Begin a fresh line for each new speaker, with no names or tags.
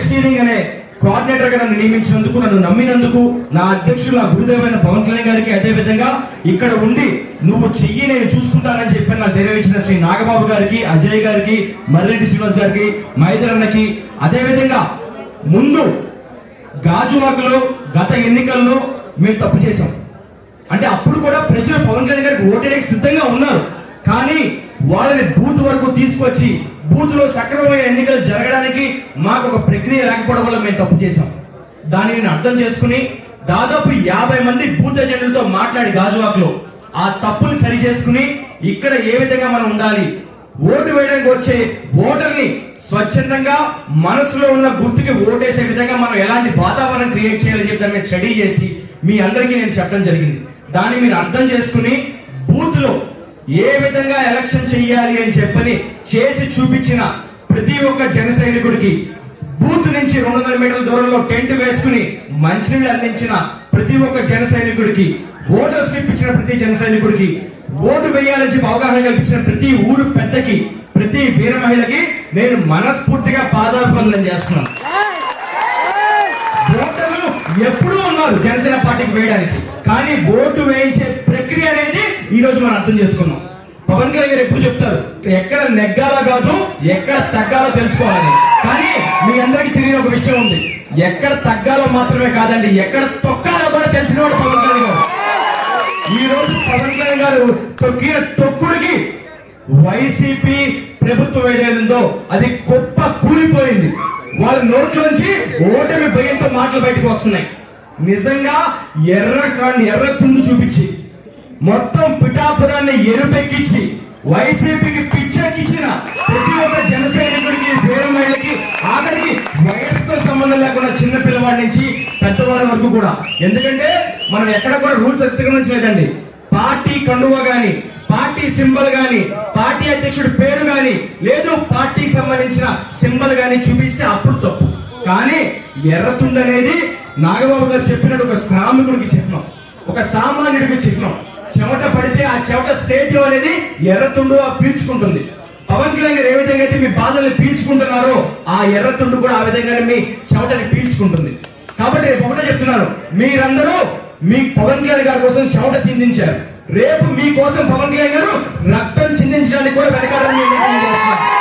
Ceiling అనే కోఆర్డినేటర్గా నన్ను నియమించినందుకు నన్ను నమ్మినందుకు నా అధ్యక్షుడు నా గురుదేవైన పవన్ కళ్యాణ్ గారికి అదే విధంగా ఇక్కడ ఉండి నువ్వు చెయ్యి నేను చూసుకుంటానని చెప్పి నాకు ధైర్యం శ్రీ నాగబాబు గారికి అజయ్ గారికి మర్రెడ్డి శ్రీనివాస్ గారికి మైదర్ అన్నకి అదే విధంగా ముందు గాజువాకలో గత ఎన్నికల్లో మేము తప్పు చేశాం. అంటే అప్పుడు కూడా ప్రజలు పవన్ కళ్యాణ్ గారికి ఓటేయడానికి సిద్ధంగా ఉన్నారు. కానీ వాళ్ళని బూత్ వరకు తీసుకొచ్చి బూత్లో సక్రమమైన ఎన్నికలు జరగడానికి మాకు ఒక ప్రక్రియ లేకపోవడం వల్ల మేము తప్పు చేశాం. దానిని అర్థం చేసుకుని దాదాపు యాభై మంది బూత్ ఏజెంట్లతో మాట్లాడి గాజువాకలో ఆ తప్పుని సరి చేసుకుని ఇక్కడ ఏ విధంగా మనం ఉండాలి? ఓటు వేయడానికి వచ్చే ఓటర్ని స్వచ్ఛందంగా మనసులో ఉన్న గుర్తుకి ఓటేసే విధంగా మనం ఎలాంటి వాతావరణం క్రియేట్ చేయాలని చెప్పి దాన్ని స్టడీ చేసి మీ అందరికీ నేను చెప్పడం జరిగింది. దాన్ని మీరు అర్థం చేసుకుని బూత్లో ఏ విధంగా ఎలక్షన్ చేయాలి అని చెప్పని చేసి చూపించిన ప్రతి ఒక్క జన సైనికుడికి బూత్ నుంచి రెండు వందల మీటర్ల దూరంలో టెంట్ వేసుకుని మంచినీళ్ళు అందించిన ప్రతి ఒక్క జన సైనికుడికి ఓటర్ స్లిప్ ఇచ్చిన ప్రతి జన సైనికుడికి ఓటు వేయాలని చెప్పి అవగాహన కల్పించిన ప్రతి ఊరు పెద్దకి ప్రతి వీర మహిళకి నేను మనస్ఫూర్తిగా పాదాభివందనం చేస్తున్నాను. ఓటర్లు ఎప్పుడూ ఉన్నారు జనసేన పార్టీకి వేయడానికి కానీ ఓటు వేయించే ప్రక్రియ అనేది ఈ రోజు మనం అర్థం చేసుకున్నాం. పవన్ కళ్యాణ్ గారు ఎప్పుడు చెప్తారు? ఎక్కడ నెగ్గాలో కాదు ఎక్కడ తగ్గాలో తెలుసుకోవాలని కానీ మీ అందరికీ తెలియని ఒక విషయం ఉంది. ఎక్కడ తగ్గాలో మాత్రమే కాదండి ఎక్కడ తొక్కాలో కూడా తెలిసిన వాడు పవన్ కళ్యాణ్ గారు. ఈ రోజు పవన్ కళ్యాణ్ గారు తొక్కిన తొక్కుడికి వైసీపీ ప్రభుత్వం ఏదైందో అది గొప్ప కూలిపోయింది. వాళ్ళ నోట్లోంచి ఓటమి భయంతో మాటలు బయటకు వస్తున్నాయి. నిజంగా ఎర్ర కాని ఎర్ర తుండు చూపించి మొత్తం పిఠాపురాన్ని ఎరుపెక్కించి వైసీపీకి పిచ్చెక్కించిన ప్రతి ఒక్క జన సైనికుడికి పేరు మహిళకి ఆఖరికి వయసుతో సంబంధం లేకుండా చిన్న పిల్లవాడి నుంచి పెద్దవారి వరకు కూడా. ఎందుకంటే మనం ఎక్కడ కూడా రూల్స్ అతిక్రమించలేదండి పార్టీ కండువా గాని పార్టీ సింబల్ గాని పార్టీ అధ్యక్షుడి పేరు గాని లేదు పార్టీకి సంబంధించిన సింబల్ గాని చూపిస్తే అప్పుడు తప్పు. కానీ ఎర్రతుండనేది నాగబాబు గారు చెప్పినట్టు ఒక శ్రామికుడికి చిహ్నం ఒక సామాన్యుడికి చిహ్నం. చెమట పడితే ఆ చెమట సేద్యం అనేది ఎర్రతుండు పీల్చుకుంటుంది. పవన్ కళ్యాణ్ గారు ఏ విధంగా అయితే మీ బాధల్ని పీల్చుకుంటున్నారో ఆ ఎర్రతుండు కూడా ఆ విధంగానే మీ చెమటని పీల్చుకుంటుంది. కాబట్టి రేపు ఒకటే చెప్తున్నాను. మీరందరూ మీ పవన్ కళ్యాణ్ గారి కోసం చెమట చిందించారు. రేపు మీ కోసం పవన్ కళ్యాణ్ గారు రక్తం చిందించడానికి కూడా వెనకాలని నేను